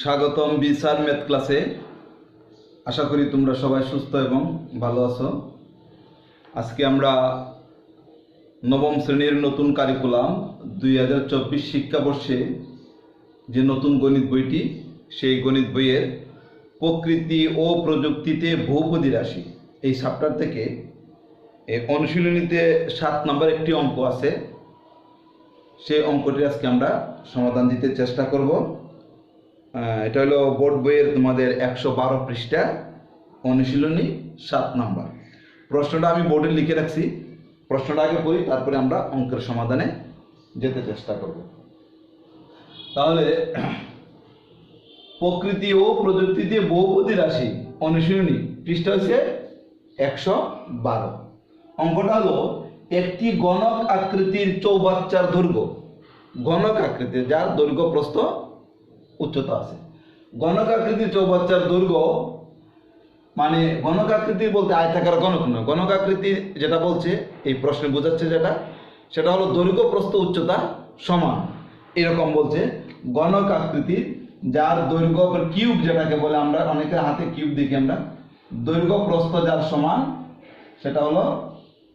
স্বাগতম বিসার ম্যাথ ক্লাসে। আশা করি তোমরা সবাই সুস্থ এবং ভালো আছো। আজকে আমরা নবম শ্রেণির নতুন কারিকুলাম দুই হাজার চব্বিশ শিক্ষাবর্ষে যে নতুন গণিত বইটি, সেই গণিত বইয়ের প্রকৃতি ও প্রযুক্তিতে বহুপদী রাশি। এই সাপ্টার থেকে অনুশীলনীতে সাত নম্বর একটি অঙ্ক আছে। সেই অঙ্কটি আজকে আমরা সমাধান দিতে চেষ্টা করব। এটা হলো বোর্ড বইয়ের তোমাদের একশো বারো পৃষ্ঠা, অনুশীলনী সাত নাম্বার। প্রশ্নটা আমি বোর্ডে লিখে রাখছি। প্রশ্নটা আগে পড়ি, তারপরে আমরা অঙ্কের সমাধানে যেতে চেষ্টা করব। তাহলে, প্রকৃতি ও প্রযুক্তি দিয়ে বহুপদী রাশি, অনুশীলনী, পৃষ্ঠা হচ্ছে একশো বারো। অঙ্কটা হলো, একটি গণক আকৃতির চৌবাচ্চার দৈর্ঘ্য। গণক আকৃতির, যার দৈর্ঘ্য প্রস্থ উচ্চতা আছে। গণক আকৃতির চৌবাচ্চার দৈর্ঘ্য মানে গণক আকৃতি বলতে আয়তাকার গণক নয়। গণক আকৃতি যেটা বলছে, এই প্রশ্নে বোঝাচ্ছে যেটা, সেটা হলো দৈর্ঘ্য প্রস্থ উচ্চতা সমান। এরকম বলছে গণক আকৃতির যার দৈর্ঘ্য কিউব যেটাকে বলে আমরা অনেকের হাতে কিউব দেখি আমরা, দৈর্ঘ্য প্রস্থ যার সমান, সেটা হলো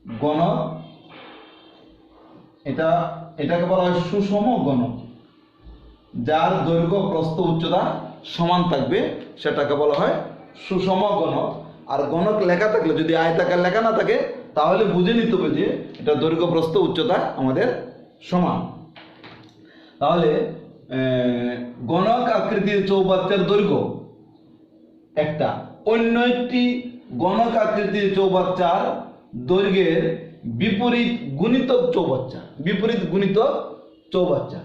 গণক, এটা, এটাকে বলা হয় সুষম গণক। যার দৈর্ঘ্য, প্রস্থ, উচ্চতা সমান থাকবে, সেটাকে বলা হয় সুষম গণক। আর গণক লেখা থাকলে, যদি আয়তাকার লেখা না থাকে, তাহলে বুঝে নিতে হবে যে এটা দৈর্ঘ্য, প্রস্থ, উচ্চতা আমাদের সমান। তাহলে গণক আকৃতির চৌবাচ্চার দৈর্ঘ্য একটা। অন্য একটি গণক আকৃতির চৌবাচ্চার দৈর্ঘ্যের বিপরীত গুণিতক চৌবাচ্চা, বিপরীত গুণিতক চৌবাচ্চা।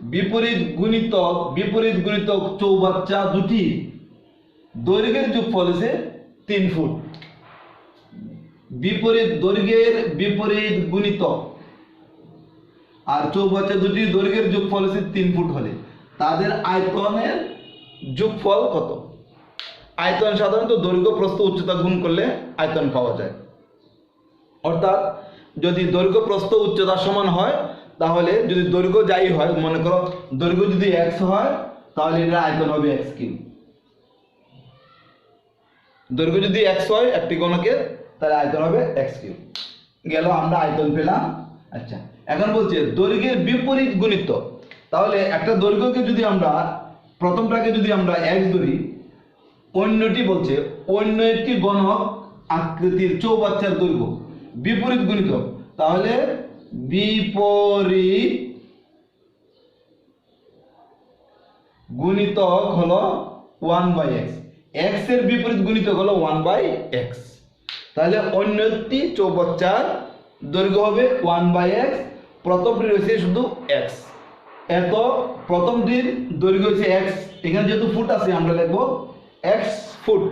বিপরীত গুণিতক বিপরীত গুণিতক চৌবাচ্চা দুটি। দৈর্ঘ্যের যোগফল হচ্ছে তিন ফুট। বিপরীত দৈর্ঘ্যের বিপরীত গুণিতক আর চৌবাচ্চা দুটি দৈর্ঘ্যের যোগফল হচ্ছে তিন ফুট হলে। তাদের আয়তনের যোগফল কত? আয়তন সাধারণত দৈর্ঘ্য, প্রস্থ, উচ্চতা গুণ করলে আয়তন পাওয়া যায়। অর্থাৎ যদি দৈর্ঘ্য, প্রস্থ, উচ্চতা সমান হয় তাহলে যদি দৈর্ঘ্য যাই হয়, মনে করো দৈর্ঘ্য যদি এক্স হয়, তাহলে এটার আয়তন হবে এক্স কিউব। দৈর্ঘ্য যদি এক্স হয়, একটি গণকের তাহলে আয়তন হবে এক্স কিউব। গেল, আমরা আয়তন পেলাম। আচ্ছা এখন বলছে দৈর্ঘ্যের বিপরীত গুণিত। তাহলে একটা দৈর্ঘ্যকে যদি আমরা, প্রথমটাকে যদি আমরা এক্স ধরি, অন্যটি বলছে অন্য একটি গণক আকৃতির চৌবাচ্চার দৈর্ঘ্য। বিপরীত গুণিত। তাহলে বিপরীত গুণিতক হলো ওয়ান বাই এক্স এক্সের বিপরীত গুণিতক হলো ওয়ান বাই এক্স তাহলে অন্য একটি চৌবাচ্চার দৈর্ঘ্য হবে ওয়ান বাই এক্স প্রথমটি রয়েছে শুধু এক্স এত প্রথমটির দৈর্ঘ্য হচ্ছে এক্স এখানে যেহেতু ফুট আছে, আমরা লিখব এক্স ফুট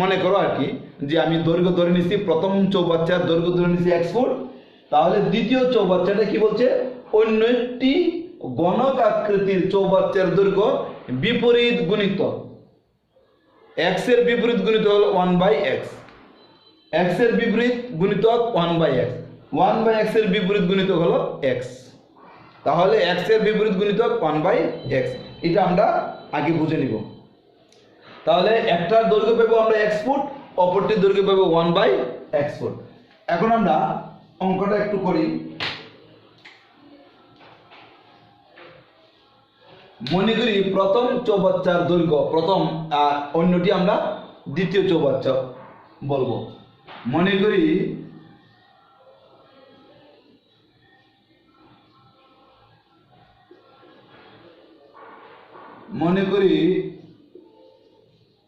মনে করো আর কি, যে আমি দৈর্ঘ্য ধরে নিছি, প্রথম চৌবাচ্চার দৈর্ঘ্য ধরে নিছি এক্স ফুট তাহলে দ্বিতীয় চৌবাচ্চাটা কি বলছে? অন্য একটি গণক আকৃতির চৌবাচ্চার দৈর্ঘ্য বিপরীত গুণিত। এক্সের বিপরীত গুণিত হল ওয়ান বাই এক্স এক্সের বিপরীত গুণিতক one by X one by এক্সের বিপরীত গুণিতক হলো এক্স তাহলে এক্সের বিপরীত গুণিতক ওয়ান বাই এক্স এটা আমরা আগে বুঝে নিব। তাহলে একটার দৈর্ঘ্য পাবো আমরা এক্স ফুট অপরটির দৈর্ঘ্য পাবো ওয়ান বাই এক্স ফুট এখন আমরা অঙ্কটা একটু করি। মনে করি প্রথম চৌবাচ্চার দৈর্ঘ্য, প্রথম আর অন্যটি আমরা দ্বিতীয় চৌবাচ্চা বলব। মনে করি মনে করি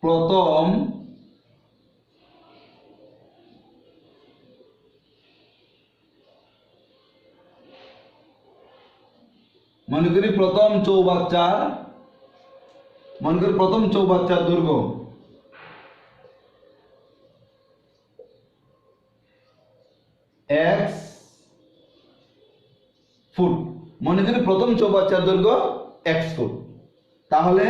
প্রথম মনে করি প্রথম চৌবাচ্চার মনে করি প্রথম চৌবাচ্চার দৈর্ঘ্য এক্স ফুট মনে করি প্রথম চৌবাচ্চার দৈর্ঘ্য এক্স ফুট তাহলে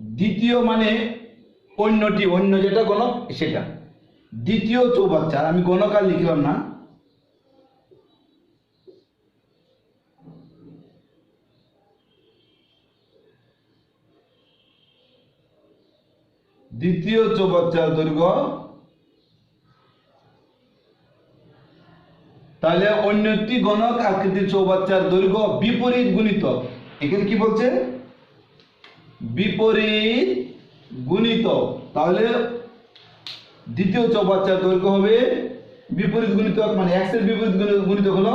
দ্বিতীয় মানে অন্যটি, অন্য যেটা গণক সেটা। দ্বিতীয় চৌবাচ্চার, আমি গণক আর লিখলাম না। দ্বিতীয় চৌবাচ্চার দৈর্ঘ্য। তাহলে অন্য একটি গণক আকৃতির চৌবাচ্চার দৈর্ঘ্য বিপরীত গুণিত। এখানে কি বলছে? বিপরীত গুণিত। তাহলে দ্বিতীয় চৌবাচ্চার দৈর্ঘ্য হবে বিপরীত গুণিত মানে এক্সের বিপরীত গুণিত হলো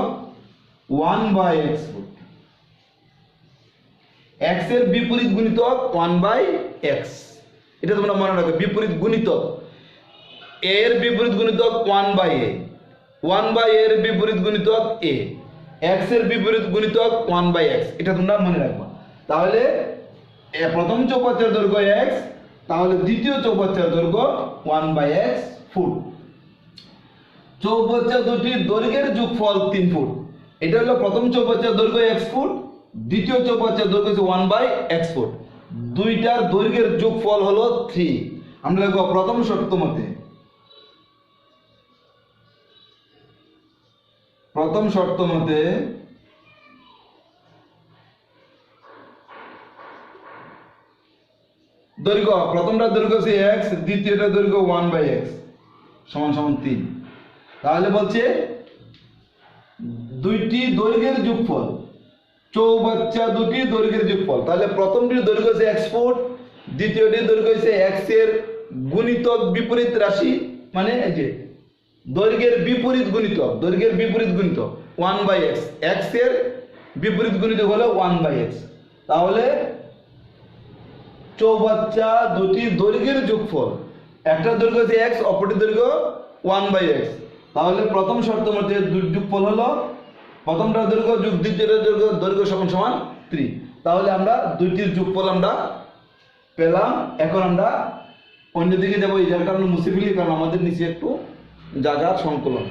ওয়ান বাই এক্স এক্সের বিপরীত গুণিতক ওয়ান বাই এক্স এটা তোমরা মনে রাখো, বিপরীত গুণিতক এর বিপরীত গুণিতক one by a one by এর বিপরীত গুণিতক এ এক্সের বিপরীত গুণিতক ওয়ান বাই এক্স এটা তোমরা মনে রাখবা। তাহলে প্রথম চৌপাচ্চার দৈর্ঘ্য এক্স তাহলে দ্বিতীয় চৌপাচ্চার দৈর্ঘ্য ওয়ান বাই এক্স ফুট চৌবাচ্চা দুটির দৈর্ঘ্যের যোগফল তিন ফুট এটা হলো প্রথম চৌবাচ্চার দৈর্ঘ্য এক্স ফুট দ্বিতীয় চৌবাচ্চার দৈর্ঘ্য হচ্ছে ওয়ান বাই এক্স ফুট দুইটার দৈর্ঘ্যের যোগফল হলো থ্রি আমরা লিখব প্রথম শর্ত মতে প্রথম শর্ত মতে দৈর্ঘ্য প্রথমটা দৈর্ঘ্য হচ্ছে এক্স দ্বিতীয়টা দৈর্ঘ্য ওয়ান বাই এক্স সমান সমান তিন তাহলে বলছে দুইটি দৈর্ঘ্যের যোগফল। চৌবাচ্চা দুটি দৈর্ঘ্যের যোগফল। তাহলে প্রথমটির দৈর্ঘ্য হচ্ছে এক্স ফুট দ্বিতীয়টির দৈর্ঘ্য হচ্ছে এক্সের গুণিতক বিপরীত রাশি মানে যে দৈর্ঘ্যের বিপরীত গুণিতক, দৈর্ঘ্যের বিপরীত গুণিতক ওয়ান বাই এক্স এক্সের বিপরীত গুণিতক হলো ওয়ান বাই এক্স তাহলে চৌবাচ্চা দুটি দৈর্ঘ্যের যোগফল। একটা দৈর্ঘ্য হচ্ছে এক্স অপরটি দৈর্ঘ্য ওয়ান বাই এক্স তাহলে প্রথম শর্ত মধ্যে যোগফল হলো প্রথমটা দৈর্ঘ্য যোগ, দ্বিতীয়টা দৈর্ঘ্য দৈর্ঘ্য সমান সমান থ্রি তাহলে আমরা দুইটির যোগফল আমরা পেলাম। এখন আমরা অন্যদিকে যাব, এই জায়গাটা আমরা মুছে ফেলি, কারণ আমাদের নিচে একটু জায়গার সংকলন।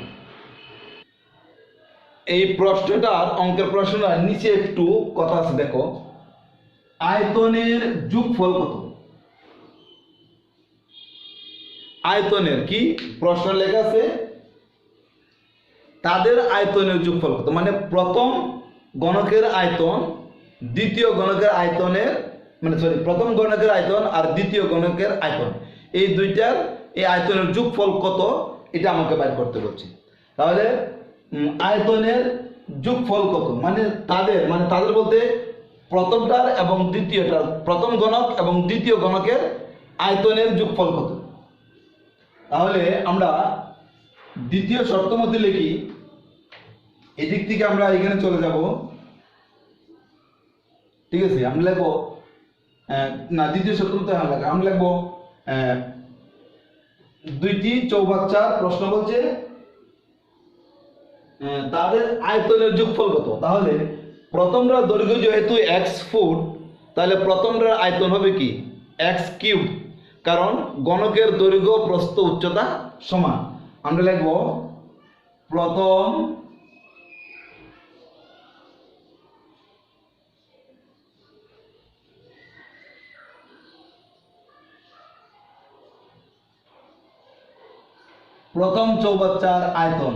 এই প্রশ্নটার অঙ্কের প্রশ্নটার নিচে একটু কথা আছে, দেখো। আয়তনের যোগফল কত? আয়তনের কি? প্রশ্ন লেখা আছে তাদের আয়তনের যোগফল কত? মানে প্রথম গণকের আয়তন, দ্বিতীয় গণকের আয়তনের মানে সরি প্রথম গণকের আয়তন আর দ্বিতীয় গণকের আয়তন। এই দুইটার এই আয়তনের যোগফল কত? এটা আমাকে বাইর করতে বলছে। তাহলে আয়তনের যোগফল কত? মানে তাদের মানে তাদের বলতে প্রথমটার এবং দ্বিতীয়টার, প্রথম গণক এবং দ্বিতীয় গণকের আয়তনের যোগফল কত? তাহলে আমরা দ্বিতীয় শর্ত মধ্যে লিখি এদিক থেকে আমরা এখানে চলে যাব। ঠিক আছে আমরা লিখব না, দ্বিতীয় মধ্যে হ্যাঁ লেখা আমরা লিখব দুইটি চৌবাচ্চার প্রশ্ন বলছে তাদের আয়তনের যোগফল কত? তাহলে প্রথমটার দৈর্ঘ্য যেহেতু এক্স ফুট, তাহলে প্রথমটার আয়তন হবে কি? এক্স কিউব, কারণ গণকের দৈর্ঘ্য প্রস্থ উচ্চতা সমান। আমরা লিখব, প্রথম প্রথম চৌবাচ্চার আয়তন।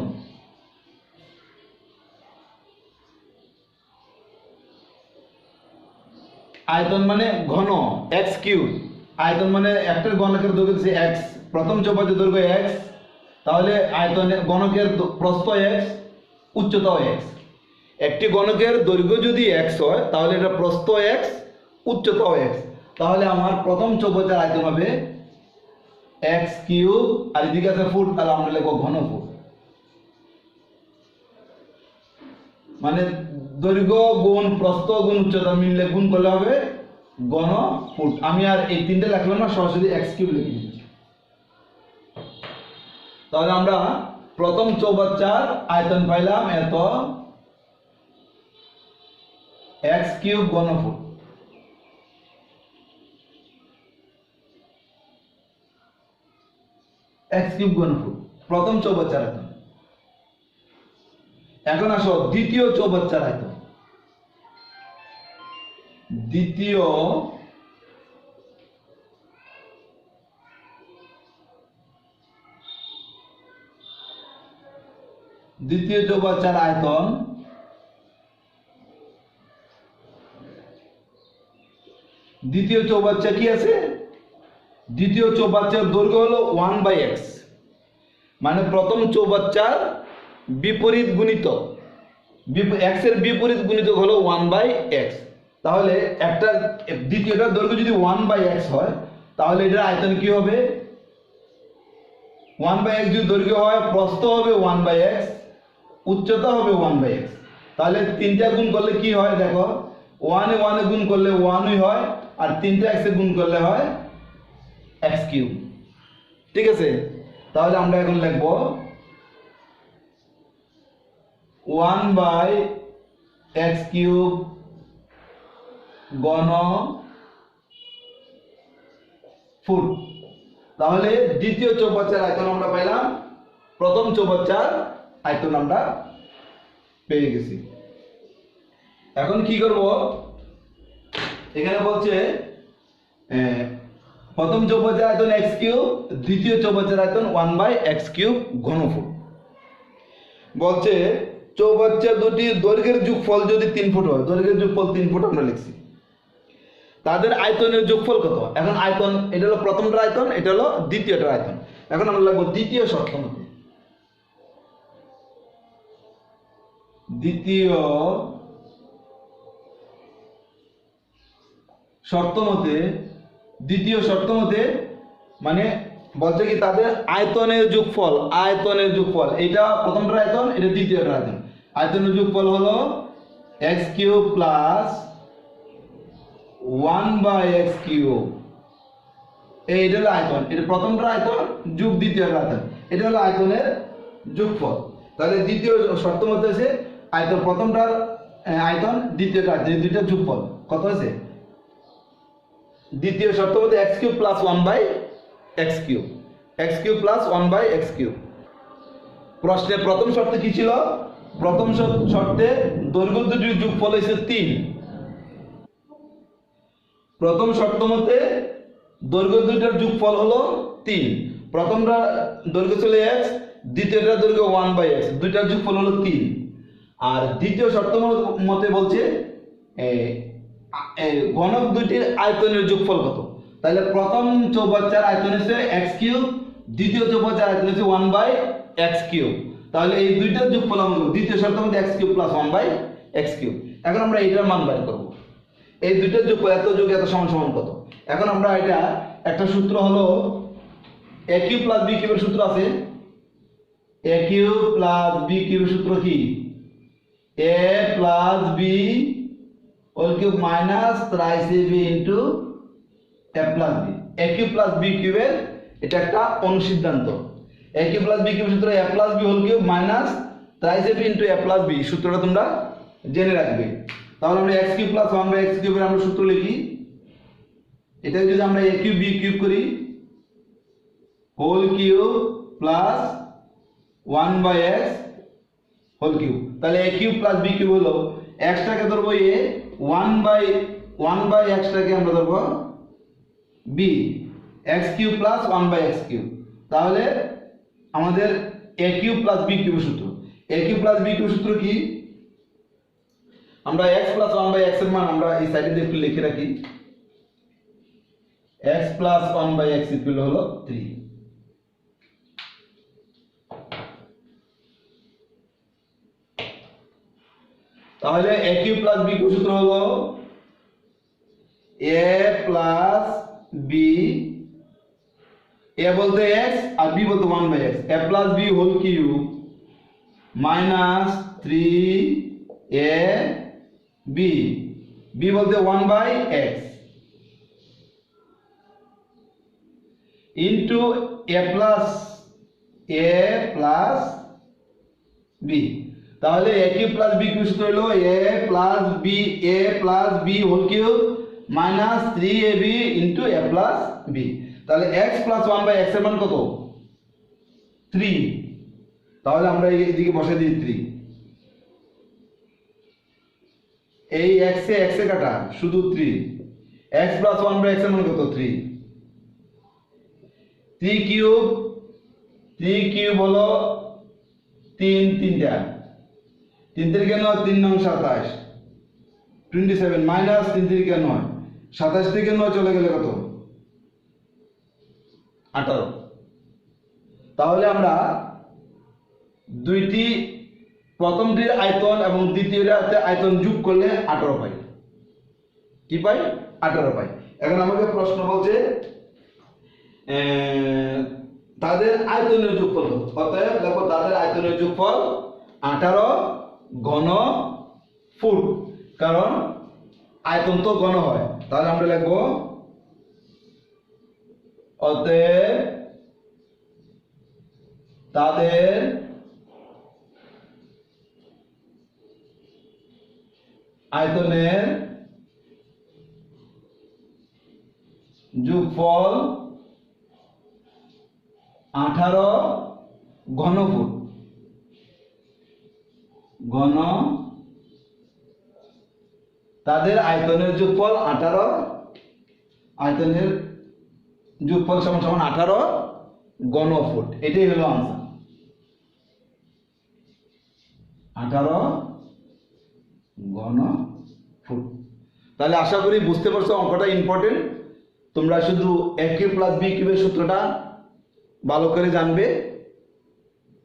আয়তন মানে ঘন এক্স কিউ আয়তন মানে একটার গণকের দৈর্ঘ্য এক্স প্রথম চৌবাচ্চার দৈর্ঘ্য এক্স তাহলে আয়তনে গণকের প্রস্থ এক্স উচ্চতাও এক্স একটি গণকের দৈর্ঘ্য যদি এক্স হয়, তাহলে এটা প্রস্থ এক্স উচ্চতাও এক্স তাহলে আমার প্রথম চৌবাচ্চার আয়তন হবে এক্স কিউব আর এদিকে আছে ফুট, তাহলে আমরা লিখব ঘন ফুট। মানে দৈর্ঘ্য, গুণ, প্রস্থ, গুণ, উচ্চতা মিললে গুণ করলে হবে গণ ফুট। আমি আর এই তিনটে লিখলাম না, সরাসরি এক্স কিউব লিখে দিচ্ছি। তাহলে আমরা প্রথম চৌবাচ্চার আয়তন পাইলাম এত এক্স কিউব ঘন ফুট এক্স কিউব প্রথম চৌবাচ্চার আয়তন এখন আসো, দ্বিতীয় চৌবাচ্চার আয়তন দ্বিতীয় দ্বিতীয় চৌবাচ্চার আয়তন দ্বিতীয় চৌবাচ্চা কি আছে? দ্বিতীয় চৌবাচ্চার দৈর্ঘ্য হলো ওয়ান বাই এক্স। মানে প্রথম চৌবাচ্চার বিপরীত গুণিত। এক্সের বিপরীত গুণিত হলো ওয়ান বাই এক্স। তাহলে একটা দ্বিতীয়টার দৈর্ঘ্য যদি ওয়ান বাই এক্স হয়, তাহলে এটার আয়তন কি হবে? ওয়ান বাই এক্স যদি দৈর্ঘ্য হয়, প্রস্থ হবে ওয়ান বাই এক্স, উচ্চতা হবে ওয়ান বাই এক্স। তাহলে তিনটা গুণ করলে কি হয় দেখো? ওয়ানে ওয়ানে গুণ করলে ওয়ানই হয়, আর তিনটা এক্সে গুণ করলে হয় এক্স কিউব ঠিক আছে? তাহলে আমরা এখন লিখব ওয়ান বাই এক্স কিউব গণ ফুট। তাহলে দ্বিতীয় চৌবাচ্চার আয়তন আমরা পেলাম প্রথম চৌবাচ্চার আয়তন আমরা পেয়ে গেছি। এখন কি করব? এখানে বলছে প্রথম চৌবাচ্চার আয়তন এক্স কিউব, দ্বিতীয় চৌবাচ্চার আয়তন ওয়ান বাই এক্স কিউব ঘনফুট। বলছে চৌবাচ্চা দুটি দৈর্ঘ্যের যোগফল যদি তিন ফুট হয়, দৈর্ঘ্যের যোগফল তিন ফুট আমরা লিখছি। তাদের আয়তনের যোগফল কত? এখন আয়তন, এটা হলো প্রথমটার আয়তন, এটা হলো দ্বিতীয়টার আয়তন। এখন আমরা লাগবো দ্বিতীয় শর্ত দ্বিতীয় শর্ত মতে দ্বিতীয় শর্ত মতে মানে বলছে কি তাদের আয়তনের যোগফল আয়তনের যোগফল। এটা প্রথমটার আয়তন, এটা দ্বিতীয়টার আয়তন। আয়তনের যোগফল হলো x cube plus one by x cube. এই এটা হলো আয়তন। এটা প্রথমটা আয়তন, যুগ দ্বিতীয়টা আয়তন। এটা হলো আয়তনের যোগফল। তাহলে দ্বিতীয় শর্ত মধ্যে হচ্ছে আয়তন প্রথমটার আয়তন দ্বিতীয়টা আয়তন, এই দুইটার যোগফল। কত হয়েছে? দ্বিতীয় শর্ত মধ্যে x cube plus one by x cube. X cube plus one by x cube. প্রশ্নে প্রথম শর্তে কি ছিল? প্রথম শর্তে দৈর্ঘ্য দুটির যোগফল হয়েছে তিন। প্রথম শর্ত মতে দৈর্ঘ্য দুইটার যোগফল হলো তিন। প্রথমটা দৈর্ঘ্য ছিল এক্স দ্বিতীয়টা দৈর্ঘ্য ওয়ান বাই এক্স দুইটার যোগফল হলো তিন। আর দ্বিতীয় শর্ত মতে বলছে ঘনক দুইটির আয়তনের যোগফল কত? তাহলে প্রথম চৌবাচ্চার আয়তন হচ্ছে এক্স কিউব দ্বিতীয় চৌবাচ্চার আয়তন হচ্ছে ওয়ান বাই এক্স কিউব তাহলে এই দুইটার যোগফল আমরা। দ্বিতীয় শর্ত মধ্যে x cube plus one by x cube এখন আমরা এইটার মান বের করব। এই দুইটার যোগ এত যোগ, এত সমান সমান কত? এখন আমরা এটা, একটা সূত্র হলো এ কিউব প্লাস বি কিউবের সূত্র আছে। এ কিউব প্লাস বি কিউবের সূত্র কি? A plus B whole cube minus thrice A B into A plus B A cube plus B কিউবের এটা একটা অনুসিদ্ধান্ত। এ কিউব প্লাস বি কিউবের সূত্র A plus B whole cube minus thrice A B into A plus B সূত্রটা তোমরা জেনে রাখবে। তাহলে আমরা x cube plus one by x কিউবের আমরা সূত্র লিখি। এটা যদি আমরা এ কিউব বি কিউব করি whole cube plus one by x whole cube তাহলে A cube plus B cube হলো এক্সটাকে ধরবো A one by one by এক্সটাকে আমরা ধরবো B x cube plus one by x cube তাহলে আমাদের A cube plus B cube সূত্র। A cube plus B cube সূত্র কি? আমরা এক্স প্লাস ওয়ান বাই এক্সের মান আমরা এই সাইডে একটু লিখে রাখি। X plus one by x equal হলো থ্রি তাহলে A cube plus B cube সূত্র হলো? এ প্লাস বি এ বলতে এক্স আর বি বলতে one by x A plus B whole cube minus three A B B বলতে one by x into A plus A plus B তাহলে A cube plus B cube সূত্র হলো A plus B A plus B whole cube minus three A B into A plus B তাহলে x plus one by এক্সের মান কত? Three তাহলে আমরা এদিকে বসে দিই থ্রি এই এক্স এক্স কাটা, শুধু three x plus one by এক্সের মান কত? Three three cube three cube হলো তিন তিনটা। তিন তিরিকে নয়, তিন নং সাতাশ টোয়েন্টি সেভেন মাইনাস তিন তিরিকে নয়। সাতাশ থেকে নয় চলে গেলে কত? আঠারো। তাহলে আমরা দুইটি, প্রথমটির আয়তন এবং দ্বিতীয়টাতে আয়তন যোগ করলে আঠারো পাই। কি পাই? আঠারো পাই। এখন আমাকে প্রশ্ন বলছে তাদের আয়তনের যোগফল? অতএব দেখো, তাদের আয়তনের যোগফল আঠারো ঘন ফুট কারণ আয়তন তো ঘন হয়। তাহলে আমরা লিখব অতএব তাদের আয়তনের যোগফল আঠারো ঘনফুট। ঘন তাদের আয়তনের যোগফল আঠারো, আয়তনের যোগফল সমান সমান আঠারো গণ ঘনফুট এটাই হলো আনসার আঠারো ঘন ফুট তাহলে আশা করি বুঝতে পারছ অঙ্কটা ইম্পর্টেন্ট তোমরা শুধু এ কিউ প্লাস বি কিউবের সূত্রটা ভালো করে জানবে।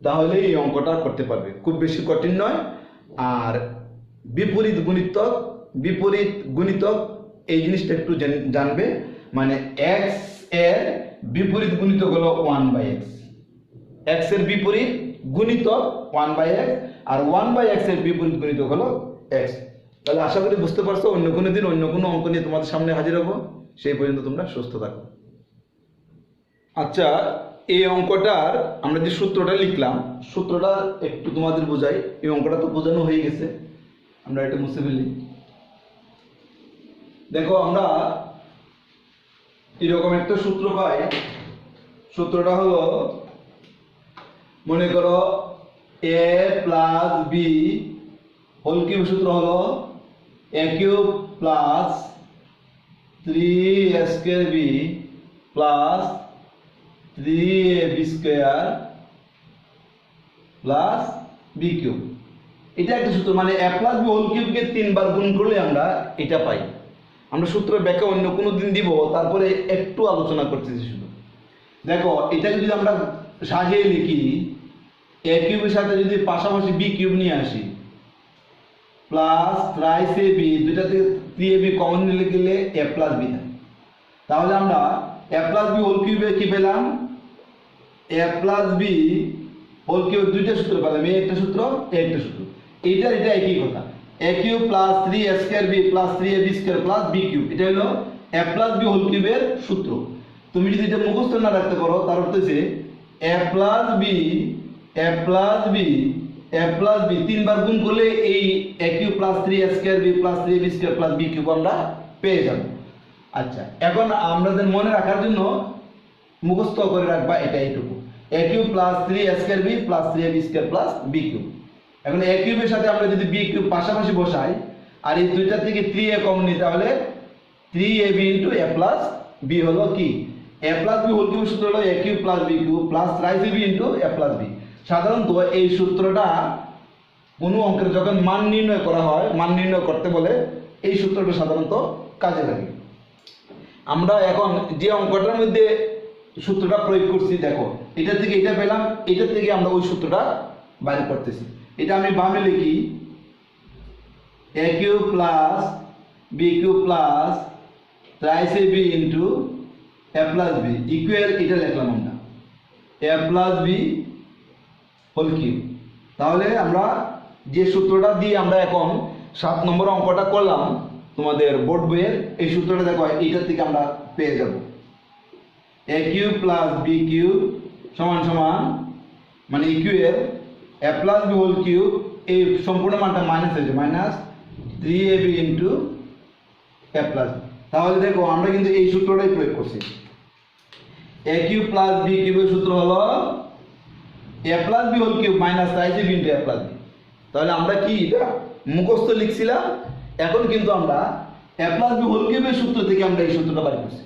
তাহলে এই অঙ্কটা করতে পারবে। খুব বেশি কঠিন নয়। আর বিপরীত গুণিতক বিপরীত গুণিতক এই জিনিসটা একটু জানবে। মানে এক্সের বিপরীত গুণিতক হলো ওয়ান বাই এক্স এক্সের বিপরীত গুণিতক ওয়ান বাই এক্স আর ওয়ান বাই এক্সের বিপরীত গুণিতক হলো এক্স তাহলে আশা করি বুঝতে পারছ, অন্য কোনো দিন অন্য কোনো অঙ্ক নিয়ে তোমাদের সামনে হাজির হব। সেই পর্যন্ত তোমরা সুস্থ থাকো। আচ্ছা এই অঙ্কটার আমরা যে সূত্রটা লিখলাম, সূত্রটা একটু তোমাদের বোঝাই। এই অঙ্কটা তো বোঝানো হয়ে গেছে। আমরা এটা মুছে ফেলি। দেখো, আমরা এরকম একটা সূত্র পাই। সূত্রটা হলো, মনে করো A plus B whole cube সূত্র হলো A cube plus three square B plus three A B square plus B cube এটা একটা সূত্র মানে এ প্লাস বি হোল কিউবকে তিনবার গুণ করলে আমরা এটা পাই। আমরা সূত্রের ব্যাখ্যা অন্য কোনো দিন দিব, তারপরে একটু আলোচনা করতেছি শুধু। দেখো এটাকে যদি আমরা সাজিয়ে লিখি এ কিউবের সাথে যদি পাশাপাশি বি কিউব নিয়ে আসি প্লাস থ্রাইস এ বি দুইটা থেকে থ্রি এ বি কমন নিলে গেলে এ প্লাস বি তাহলে আমরা এ প্লাস বি হোল কিউবে কি পেলাম? A plus B whole cube দুইটা সূত্র পেলাম একটা সূত্র এ একটা সূত্র। এইটা এটা একই কথা। A cube plus three A square B plus three A B square plus B cube এটা হলো এ প্লাস বি হোল কিউবের সূত্র। তুমি যদি এটা মুখস্থ না রাখতে পারো, তার অর্থ হচ্ছে A plus B A plus B A plus B তিনবার গুণ করলে এই A cube plus three A square B plus three B square plus B cube আমরা পেয়ে যাব। আচ্ছা এখন আমাদের মনে রাখার জন্য মুখস্থ করে রাখবা, এটা এইটুকু। A cube plus three A square B plus three A B square plus B cube এখন এ কিউবের সাথে আমরা যদি বি কিউব পাশাপাশি বসাই, আর এই দুইটা থেকে থ্রি এ কমন নিই, তাহলে three A B into A plus B হলো কি? A plus B whole cube সূত্র হলো A cube plus B cube plus thrice B into A plus B সাধারণত এই সূত্রটা কোনো অঙ্কের যখন মান নির্ণয় করা হয়, মান নির্ণয় করতে বলে এই সূত্রটা সাধারণত কাজে লাগে। আমরা এখন যে অঙ্কটার মধ্যে সূত্রটা প্রয়োগ করছি, দেখো। এটা থেকে এটা পেলাম, এটা থেকে আমরা ওই সূত্রটা বাইর করতেছি। এটা আমি বামে লিখি A cube plus B cube plus thrice A B into A plus B equal এটা লিখলাম আমরা। A plus B whole cube তাহলে আমরা যে সূত্রটা দিয়ে আমরা এখন সাত নম্বর অঙ্কটা করলাম, তোমাদের বোর্ড বইয়ের, এই সূত্রটা দেখো এইটা থেকে আমরা পেয়ে যাব। A cube plus B cube সমান সমান মানে equal A plus B whole cube এই সম্পূর্ণ মানটা মাইনাস হয়েছে minus three A B into A plus তাহলে দেখো, আমরা কিন্তু এই সূত্রটাই প্রয়োগ করছি। এ কিউব প্লাস বি কিউবের সূত্র হলো A plus B whole cube minus thrice B into A plus B তাহলে আমরা কি এটা মুখস্থ লিখছিলাম? এখন কিন্তু আমরা এ প্লাস বি হোল কিউবের সূত্র থেকে আমরা এই সূত্রটা বাড়ি করছি।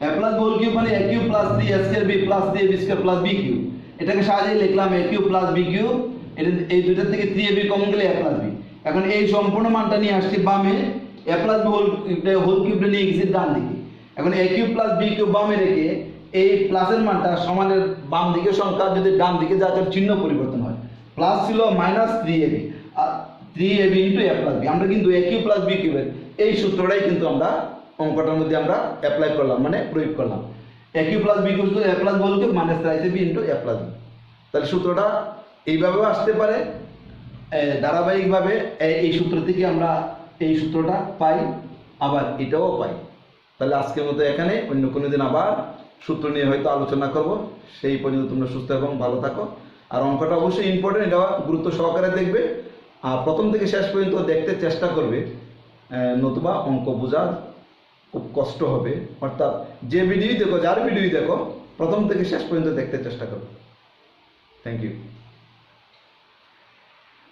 A plus B whole cube মানে A cube plus three A square B plus three A B square plus B cube এটাকে সাজিয়ে লিখলাম A cube plus B cube এটা এই দুইটার থেকে থ্রি এ বি কমন গেলে এ প্লাস বি এখন এই সম্পূর্ণ মানটা নিয়ে আসছি বামে। A plus B whole whole কিউবটা নিয়ে গেছি ডান দিকে। এখন A cube plus B cube বামে রেখে এই প্লাসের মানটা সমানের বাম দিকে সংখ্যা যদি ডান দিকে তার চিহ্ন পরিবর্তন হয়। প্লাস ছিল minus three A B three A B into A B আমরা কিন্তু এ কিউ প্লাস বি কিউবের এই সূত্রটাই কিন্তু আমরা অঙ্কটার মধ্যে আমরা অ্যাপ্লাই করলাম মানে প্রয়োগ করলাম। A cube plus B cube A plus ball cube minus thrice B into A plus B তাহলে সূত্রটা এইভাবেও আসতে পারে ধারাবাহিকভাবে এই সূত্র থেকে আমরা এই সূত্রটা পাই, আবার এটাও পাই। তাহলে আজকের মতো এখানে, অন্য কোনো দিন আবার সূত্র নিয়ে হয়তো আলোচনা করব। সেই পর্যন্ত তোমরা সুস্থ এবং ভালো থাকো। আর অঙ্কটা অবশ্যই ইম্পর্টেন্ট এটা গুরুত্ব সহকারে দেখবে। আর প্রথম থেকে শেষ পর্যন্ত দেখতে চেষ্টা করবে নতুবা অঙ্ক বোঝা খুব কষ্ট হবে। অর্থাৎ যে ভিডিওই দেখো, যার ভিডিওই দেখো, প্রথম থেকে শেষ পর্যন্ত দেখতে চেষ্টা করো। Thank you